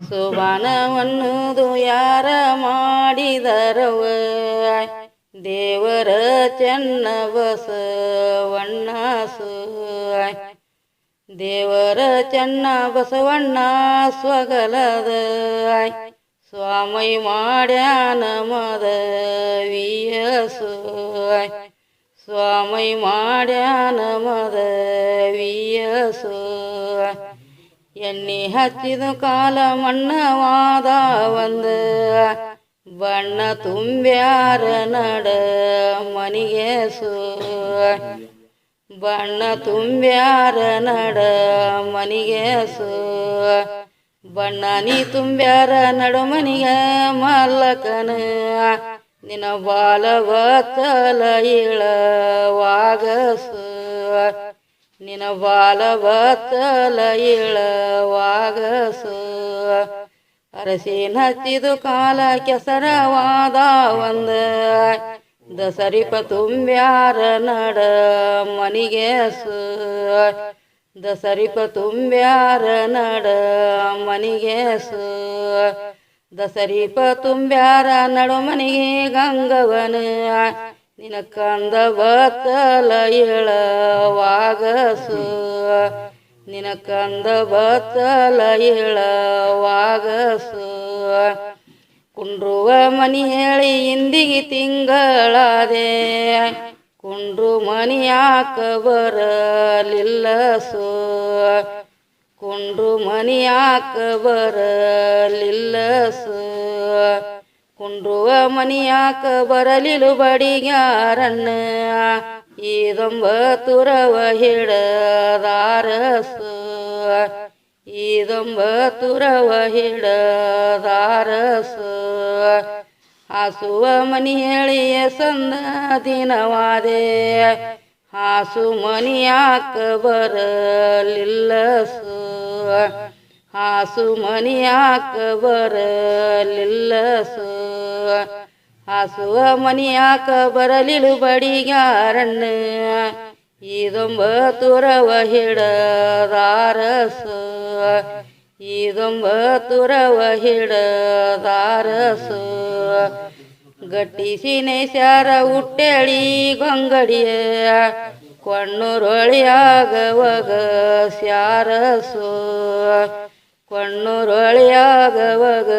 ಸುಬಾನವನ್ನುದು ಯಾರ ಮಾಡಿದರವ ದೇವರ ಚೆನ್ನ ಬಸವಣ್ಣ ಸುವಾಯ್ ದೇವರ ಚೆನ್ನ ಬಸವಣ್ಣ ಸ್ವಗಲದ ಸ್ವಾಮಿ ಮಾಡ್ಯಾನ ಮದವಿಯ ಸುವಾಯ್ ಸ್ವಾಮಿ ಮಾಡ್ಯಾನ ಮದವಿಯ ಸುವಾಯ್ ಎಣ್ಣೆ ಹಚ್ಚಿದ ಕಾಲ ಮಣ್ಣವಾದ ಒಂದು. ಬಣ್ಣ ತುಂಬ್ಯಾರ ನಡ ಮನಿಗೆ ಸು ಬಣ್ಣ ತುಂಬ್ಯಾರ ನಡ ಮನಿಗೆ ಸು ಬಣ್ಣ ನೀ ತುಂಬ್ಯಾರ ನಡು ಮನಿಗೆ ಮಲ್ಲಕನ ನಿನ ಬಾಲ ಬತ್ತಲ ಇಳವಾಗಸು. ನಿನ ಬಾಲ ಬತ್ತಲ ಇಳವಾಗಸು ಅರಸಿನ ಹಚ್ಚಿದು ಕಾಲ ಕೆಸರವಾದ ಒಂದ ದಸರಿಪ ತುಂಬ್ಯಾರ ನಡ ಮನಿಗೆ ಸು ದಸರಿಪ ತುಂಬ್ಯಾರ ನಡ ಮನಿಗೆ ಸು ದಸರಿಪ ತುಂಬ್ಯಾರ ನಡು ಮನಿಗೆ ಗಂಗವನ. ನಿನ ಕಂದ ಬತ್ತಲ ಇಳವಾಗಸು ನಿನ ಕಂದ ಬತ್ತಲ ಇಳವಾಗಸು ಕುಂಡ್ರುವ ಮನಿ ಹೇಳಿ ಇಂದಿಗೆ ತಿಂಗಳಾದೆ. ಕುಂಡ್ರು ಮನಿ ಯಾಕ ಬರಲಿಲ್ಲ ಸೋ ಕುಂಡ್ರು ಮನಿ ಯಾಕ ಬರಲಿಲ್ಲ ಸೋ ಕುಂಡ್ರುವ ಮನಿ ಯಾಕ ಬರಲಿಲ್ಲ ಬಡಿಗಾರನ್ನ ಈದೊಂಬತ್ತುರವ ಹಿಡದಾರಸು. ತುರವ ಹಿಡದಾರಸು. ಹಾಸುವ ಮನಿ ಹೇಳಿಯ ಸಂದ ದಿನವಾದೆ. ಹಾಸು ಮನಿಯಾಕ ಬರಲಿಲ್ಲ ಸು ಹಾಸು ಮನಿ ಯಾಕ ಬರಲಿಲ್ಲ ಸು ಹಾಸುವ ಮನಿ ಬಡಿಗಾರಣ್ಣ. ಬರಲಿಲ್ಲ ಬಡಿಗಾರಣ್ಣ ಹಿಡದಾರಸ. ಹಿಡದಾರಸು ತುರವ ಹಿಡದಾರಸ. ಗಟ್ಟಿಸಿ ಸ್ಯಾರ ಹುಟ್ಟೆಳಿ ಗೊಂಗಡಿಯ. ವಗ ಸ್ಯಾರಸು ಕೊಂಡೂರೊಳಿಯಾಗವಗ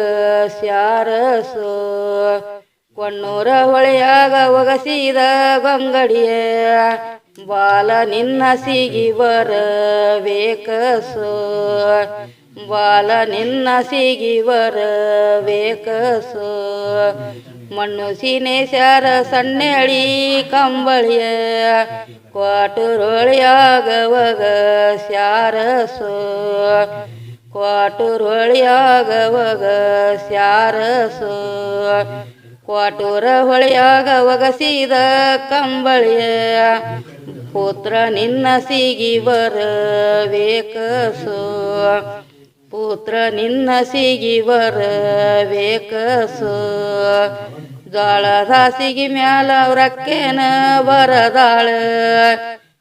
ಸ್ಯಾರಸೋ. ಕೊಣ್ಣೂರ ಹೊಳೆಯಾಗ ಒಗಸಿದ ಗಂಗಡಿಯೇ ಬಾಲ ನಿನ್ನ ಸಿಗಿ ಬರಬೇಕಸು ಬಾಲ ನಿನ್ನ ಸಿಗಿ ಬರಬೇಕಸು ಮಣ್ಣು ಸೀನೆ ಸ್ಯಾರ ಸಣ್ಣೆಳಿ ಕಂಬಳಿಯ, ಕ್ವಾಟುರೊಳಿಯಾಗವಗ ಸ್ಯಾರಸು. ಕ್ವಾಟುರೊಳಿಯಾಗವಗ ಸ್ಯಾರಸು ಕ್ವಾಟೂರ ಹೊಳೆಯಾಗ ಒಗಸಿದ ಕಂಬಳಿಯ ಪುತ್ರ ನಿನ್ನ ಸಿಗಿ ಬರಬೇಕಸು. ಪುತ್ರ ನಿನ್ನ ಸಿಗಿ ಬರಬೇಕಸು. ಜ್ವಾಳದ ಸಿಗಿ ಮ್ಯಾಲ ಅವ್ರಕ್ಕೇನ ಬರದಾಳ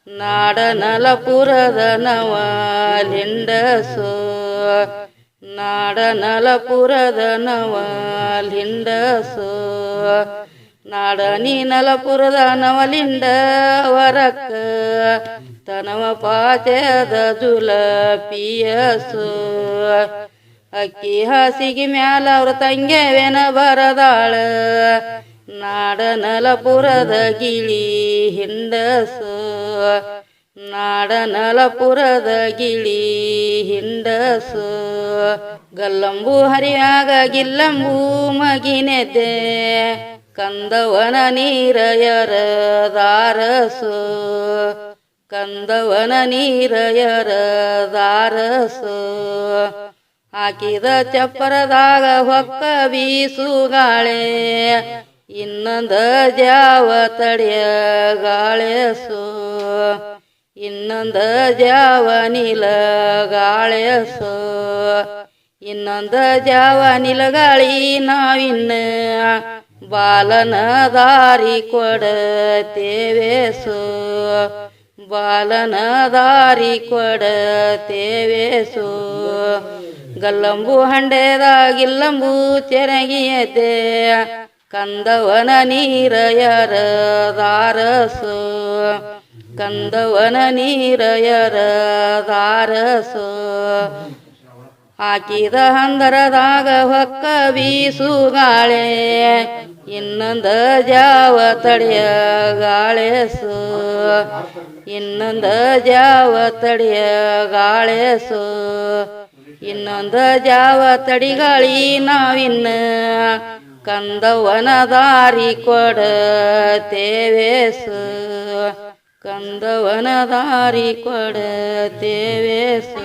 ನಾಡನಲ ಪುರದ ನವಲಿಂಡಸು ನಾಡ ನಲಪುರದ ನವಲಿಂಡಸು ನಾಡ ನೀ ನಲಪುರದ ನವಲಿಂಡ ವರಕ್ಕ ತನವ ಪಾತ್ಯದ ಜುಲ ಪಿಯಸು ಅಕ್ಕಿ ಹಾಸಿಗೆ ಮ್ಯಾಲ ಅವ್ರ ತಂಗೆವೆನ ಬರದಾಳ. ನಾಡ ನಲಪುರದ ಗಿಳಿ ಹಿಂಡಸು ನಾಡ ನಲಪುರದ ಗಿಳಿ ಹಿಂಡಸು. ಗಲ್ಲಂಬು ಹರಿಯಾಗ, ಗಿಲ್ಲಂಬು ಮಗಿನೆದೆ. ಕಂದವನ ನೀರಯರ ದಾರಸು. ಕಂದವನ ನೀರಯರ ದಾರಸು. ಹಾಕಿದ ಚಪ್ಪರದಾಗ ಹೊಕ್ಕ ಬೀಸುಗಾಳೆ. ಇನ್ನೊಂದ ಜಾವ ತಡೆಯ ಗಾಳೆಸು. ಇನ್ನೊಂದ ಜಾವನಿಲ ಗಾಳೆಸು ಇನ್ನೊಂದ ಜಾವನಿಲ ಗಾಳಿ ನಾವಿನ್ನ ಬಾಲನ ದಾರಿ ಕೊಡತೇವೆಸು. ಬಾಲನ ದಾರಿ ಕೊಡತೇವೆಸು. ಗಲ್ಲಂಬು ಹಂಡೆದಾಗಿಲ್ಲಂಬು ಚೆರಗಿಯತೆ ಕಂದವನ ನೀರ ಯಾರ ದಾರಸು. ಕಂದವನ ನೀರಯರದಾರಸು ಯರ ದಾರಸು. ಹಾಕಿದ ಹಂದರದಾಗ ಹೊಕ್ಕ ಬೀಸು ಗಾಳೆ ಇನ್ನೊಂದ ಜಾವ ತಡೆಯ ಗಾಳೆಸು ಇನ್ನೊಂದ ಜಾವ ತಡೆಯ ಗಾಳೆಸು ಇನ್ನೊಂದ ಜಾವ ತಡಿಗಾಳಿ ನಾವಿನ್ನ ಕಂದವನ ದಾರಿ ಕೊಡ ತೇವೇಸು ಕಂದವನ ದಾರಿ ಕೊಡ ತೇವೇಸು